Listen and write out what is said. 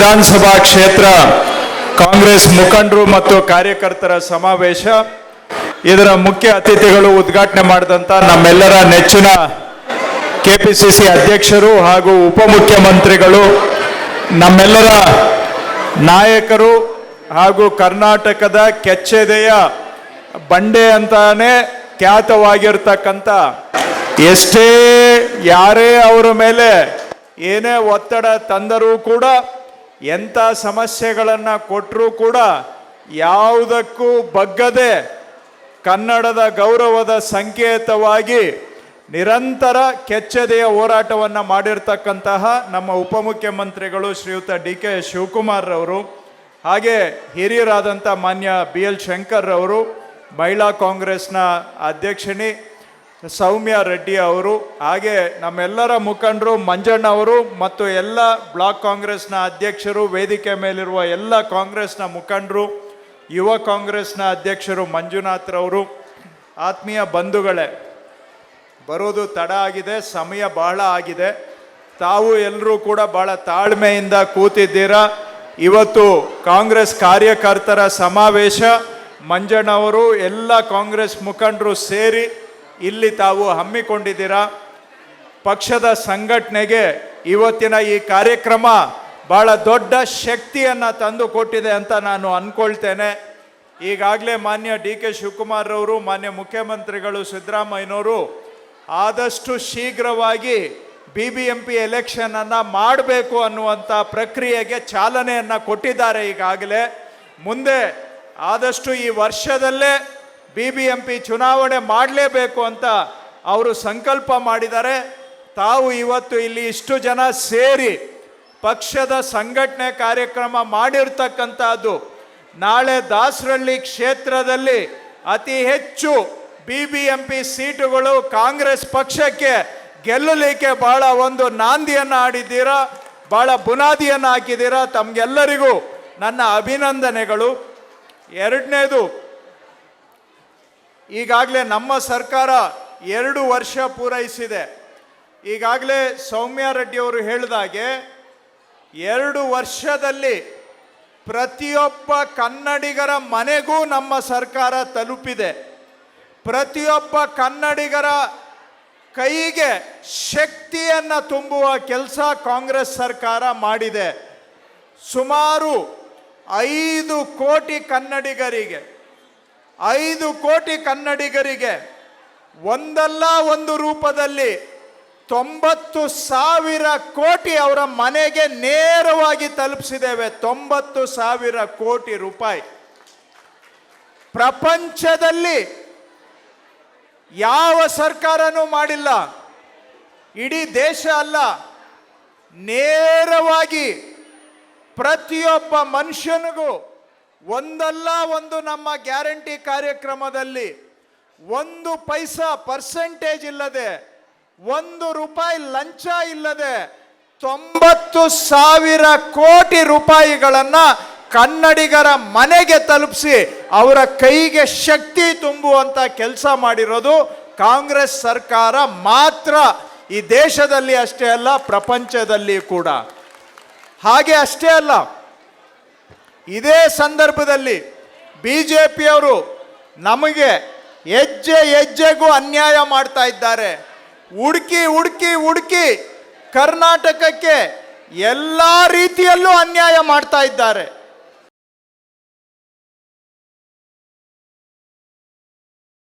ವಿಧಾನಸಭಾ ಕ್ಷೇತ್ರ, ಕಾಂಗ್ರೆಸ್ ಮುಖಂಡರು ಮತ್ತು ಕಾರ್ಯಕರ್ತರ ಸಮಾವೇಶ. ಇದರ ಮುಖ್ಯ ಅತಿಥಿಗಳು ಉದ್ಘಾಟನೆ ಮಾಡಿದಂಥ ನಮ್ಮೆಲ್ಲರ ನೆಚ್ಚಿನ ಕೆಪಿಸಿಸಿ ಅಧ್ಯಕ್ಷರು ಹಾಗೂ ಉಪಮುಖ್ಯಮಂತ್ರಿಗಳು, ನಮ್ಮೆಲ್ಲರ ನಾಯಕರು ಹಾಗೂ ಕರ್ನಾಟಕದ ಕೆಚ್ಚೆದೆಯ ಬಂಡೆ ಅಂತಾನೆ ಖ್ಯಾತವಾಗಿರ್ತಕ್ಕಂಥ ಎಷ್ಟೇ ಯಾರೇ ಅವರ ಮೇಲೆ ಏನೇ ಒತ್ತಡ ತಂದರೂ ಕೂಡ ಎಂಥ ಸಮಸ್ಯೆಗಳನ್ನು ಕೊಟ್ಟರೂ ಕೂಡ ಯಾವುದಕ್ಕೂ ಬಗ್ಗದೆ ಕನ್ನಡದ ಗೌರವದ ಸಂಕೇತವಾಗಿ ನಿರಂತರ ಕೆಚ್ಚದೆಯ ಹೋರಾಟವನ್ನು ಮಾಡಿರ್ತಕ್ಕಂತಹ ನಮ್ಮ ಉಪಮುಖ್ಯಮಂತ್ರಿಗಳು ಶ್ರೀಯುತ ಡಿ ಕೆ ಶಿವಕುಮಾರ್ ರವರು, ಹಾಗೆ ಹಿರಿಯರಾದಂಥ ಮಾನ್ಯ ಬಿ ಎಲ್ ಶಂಕರ್ ರವರು, ಮಹಿಳಾ ಕಾಂಗ್ರೆಸ್ನ ಅಧ್ಯಕ್ಷಿಣಿ ಸೌಮ್ಯ ರೆಡ್ಡಿ ಅವರು, ಹಾಗೆ ನಮ್ಮೆಲ್ಲರ ಮುಖಂಡರು ಮಂಜಣ್ಣ ಅವರು ಮತ್ತು ಎಲ್ಲ ಬ್ಲಾಕ್ ಕಾಂಗ್ರೆಸ್ನ ಅಧ್ಯಕ್ಷರು, ವೇದಿಕೆ ಮೇಲಿರುವ ಎಲ್ಲ ಕಾಂಗ್ರೆಸ್ನ ಮುಖಂಡರು, ಯುವ ಕಾಂಗ್ರೆಸ್ನ ಅಧ್ಯಕ್ಷರು ಮಂಜುನಾಥ್ರವರು ಆತ್ಮೀಯ ಬಂಧುಗಳೇ, ಬರೋದು ತಡ ಆಗಿದೆ, ಸಮಯ ಬಹಳ ಆಗಿದೆ. ತಾವು ಎಲ್ಲರೂ ಕೂಡ ಬಹಳ ತಾಳ್ಮೆಯಿಂದ ಕೂತಿದ್ದೀರಾ? ಇವತ್ತು ಕಾಂಗ್ರೆಸ್ ಕಾರ್ಯಕರ್ತರ ಸಮಾವೇಶ ಮಂಜಣ್ಣವರು ಎಲ್ಲ ಕಾಂಗ್ರೆಸ್ ಮುಖಂಡರು ಸೇರಿ ಇಲ್ಲಿ ತಾವು ಹಮ್ಮಿಕೊಂಡಿದ್ದೀರಾ? ಪಕ್ಷದ ಸಂಘಟನೆಗೆ ಇವತ್ತಿನ ಈ ಕಾರ್ಯಕ್ರಮ ಬಹಳ ದೊಡ್ಡ ಶಕ್ತಿಯನ್ನು ತಂದು ಕೊಟ್ಟಿದೆ ಅಂತ ನಾನು ಅಂದ್ಕೊಳ್ತೇನೆ ಈಗಾಗಲೇ ಮಾನ್ಯ ಡಿ ಕೆ ಶಿವಕುಮಾರ್ ಅವರು ಮಾನ್ಯ ಮುಖ್ಯಮಂತ್ರಿಗಳು ಸಿದ್ದರಾಮಯ್ಯನವರು ಆದಷ್ಟು ಶೀಘ್ರವಾಗಿ ಬಿ ಬಿ ಎಂ ಪಿ ಎಲೆಕ್ಷನನ್ನು ಮಾಡಬೇಕು ಅನ್ನುವಂಥ ಪ್ರಕ್ರಿಯೆಗೆ ಚಾಲನೆಯನ್ನು ಕೊಟ್ಟಿದ್ದಾರೆ ಈಗಾಗಲೇ. ಮುಂದೆ ಆದಷ್ಟು ಈ ವರ್ಷದಲ್ಲೇ ಬಿ ಬಿ ಎಂ ಪಿ ಚುನಾವಣೆ ಮಾಡಲೇಬೇಕು ಅಂತ ಅವರು ಸಂಕಲ್ಪ ಮಾಡಿದ್ದಾರೆ. ತಾವು ಇವತ್ತು ಇಲ್ಲಿ ಇಷ್ಟು ಜನ ಸೇರಿ ಪಕ್ಷದ ಸಂಘಟನೆ ಕಾರ್ಯಕ್ರಮ ಮಾಡಿರ್ತಕ್ಕಂಥದ್ದು. ನಾಳೆ ದಾಸರಳ್ಳಿ ಕ್ಷೇತ್ರದಲ್ಲಿ ಅತಿ ಹೆಚ್ಚು ಬಿ ಬಿ ಎಂ ಪಿ ಸೀಟುಗಳು ಕಾಂಗ್ರೆಸ್ ಪಕ್ಷಕ್ಕೆ ಗೆಲ್ಲಲಿಕ್ಕೆ ಬಹಳ ಒಂದು ನಾಂದಿಯನ್ನು ಆಡಿದ್ದೀರಾ, ಬಹಳ ಬುನಾದಿಯನ್ನು ಹಾಕಿದ್ದೀರಾ ತಮಗೆಲ್ಲರಿಗೂ ನನ್ನ ಅಭಿನಂದನೆಗಳು. ಎರಡನೇದು ಈಗಾಗಲೇ ನಮ್ಮ ಸರ್ಕಾರ ಎರಡು ವರ್ಷ ಪೂರೈಸಿದೆ. ಈಗಾಗಲೇ ಸೌಮ್ಯ ರೆಡ್ಡಿ ಅವರು ಹೇಳಿದಾಗೆ ಎರಡು ವರ್ಷದಲ್ಲಿ ಪ್ರತಿಯೊಬ್ಬ ಕನ್ನಡಿಗರ ಮನೆಗೂ ನಮ್ಮ ಸರ್ಕಾರ ತಲುಪಿದೆ. ಪ್ರತಿಯೊಬ್ಬ ಕನ್ನಡಿಗರ ಕೈಗೆ ಶಕ್ತಿಯನ್ನು ತುಂಬುವ ಕೆಲಸ ಕಾಂಗ್ರೆಸ್ ಸರ್ಕಾರ ಮಾಡಿದೆ. ಸುಮಾರು ಐದು ಕೋಟಿ ಕನ್ನಡಿಗರಿಗೆ ಐದು ಕೋಟಿ ಕನ್ನಡಿಗರಿಗೆ ಒಂದಲ್ಲ ಒಂದು ರೂಪದಲ್ಲಿ ತೊಂಬತ್ತು ಸಾವಿರ ಕೋಟಿ ಅವರ ಮನೆಗೆ ನೇರವಾಗಿ ತಲುಪಿಸಿದ್ದೇವೆ. ತೊಂಬತ್ತು ಸಾವಿರ ಕೋಟಿ ರೂಪಾಯಿ. ಪ್ರಪಂಚದಲ್ಲಿ ಯಾವ ಸರ್ಕಾರನೂ ಮಾಡಿಲ್ಲ. ಇಡೀ ದೇಶ ಅಲ್ಲ. ನೇರವಾಗಿ ಪ್ರತಿಯೊಬ್ಬ ಮನುಷ್ಯನಿಗೂ ಒಂದಲ್ಲ ಒಂದು ನಮ್ಮ ಗ್ಯಾರಂಟಿ ಕಾರ್ಯಕ್ರಮದಲ್ಲಿ ಒಂದು ಪೈಸಾ ಪರ್ಸೆಂಟೇಜ್ ಇಲ್ಲದೆ, ಒಂದು ರೂಪಾಯಿ ಲಂಚ ಇಲ್ಲದೆ ತೊಂಬತ್ತು ಸಾವಿರ ಕೋಟಿ ರೂಪಾಯಿಗಳನ್ನು ಕನ್ನಡಿಗರ ಮನೆಗೆ ತಲುಪಿಸಿ ಅವರ ಕೈಗೆ ಶಕ್ತಿ ತುಂಬುವಂತ ಕೆಲಸ ಮಾಡಿರೋದು ಕಾಂಗ್ರೆಸ್ ಸರ್ಕಾರ ಮಾತ್ರ. ಈ ದೇಶದಲ್ಲಿ ಅಷ್ಟೇ ಅಲ್ಲ, ಪ್ರಪಂಚದಲ್ಲಿ ಕೂಡ. ಹಾಗೆ ಅಷ್ಟೇ ಅಲ್ಲ. ಇದೇ ಸಂದರ್ಭದಲ್ಲಿ ಬಿ ಜೆ ಪಿಯವರು ನಮಗೆ ಹೆಜ್ಜೆ ಹೆಜ್ಜೆಗೂ ಅನ್ಯಾಯ ಮಾಡ್ತಾ ಇದ್ದಾರೆ. ಹುಡುಕಿ ಹುಡುಕಿ ಹುಡುಕಿ ಕರ್ನಾಟಕಕ್ಕೆ ಎಲ್ಲ ರೀತಿಯಲ್ಲೂ ಅನ್ಯಾಯ ಮಾಡ್ತಾ ಇದ್ದಾರೆ.